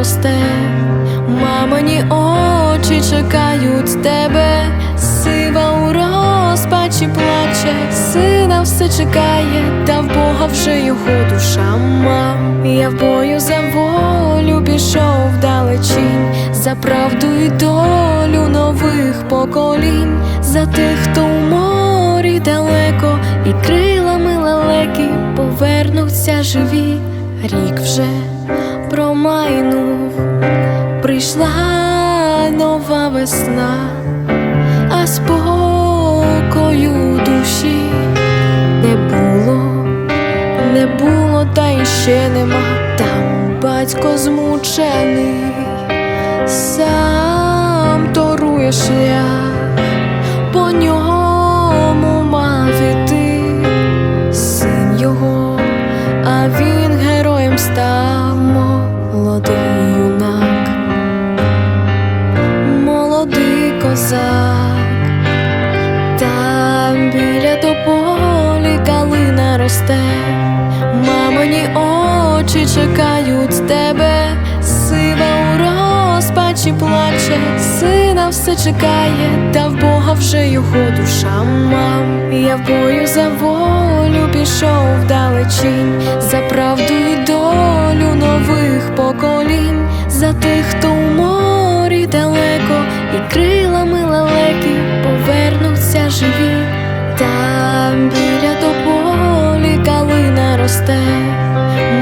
росте, мамині очі чекають тебе, сива у розпачі плаче, сина все чекає, та в Бога вже його душа мам. Я в бою за волю пішов вдалечінь, за правду і долю нових поколінь, за тих, хто у морі далеко, і крилами лелеки повернуться живі. Рік вже промайнув, прийшла нова весна, а спокою душі не було, не було, та й ще нема. Там батько змучений, сам торує шлях, біля тополі калина росте, мамині очі чекають тебе, сива у розпачі плаче, сина все чекає, та в Бога вже його душа. Мам. Я в бою за волю пішов вдалечінь, за правду і долю нових поколінь, за тих, хто у морі далеко, Там біля тополі калина росте,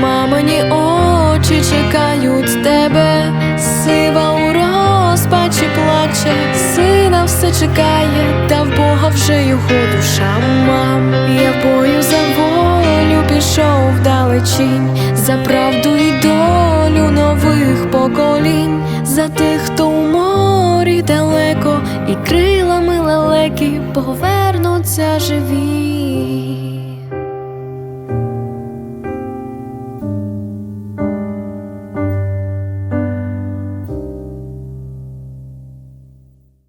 мамині очі чекають тебе, сива у розпачі плаче, сина все чекає, та в Бога вже його душа. Мам. Я бою за волю пішов вдалечінь, за правду і долю нових поколінь, за тих, хто у морі далеко, і крилами лелеки повернуться живі.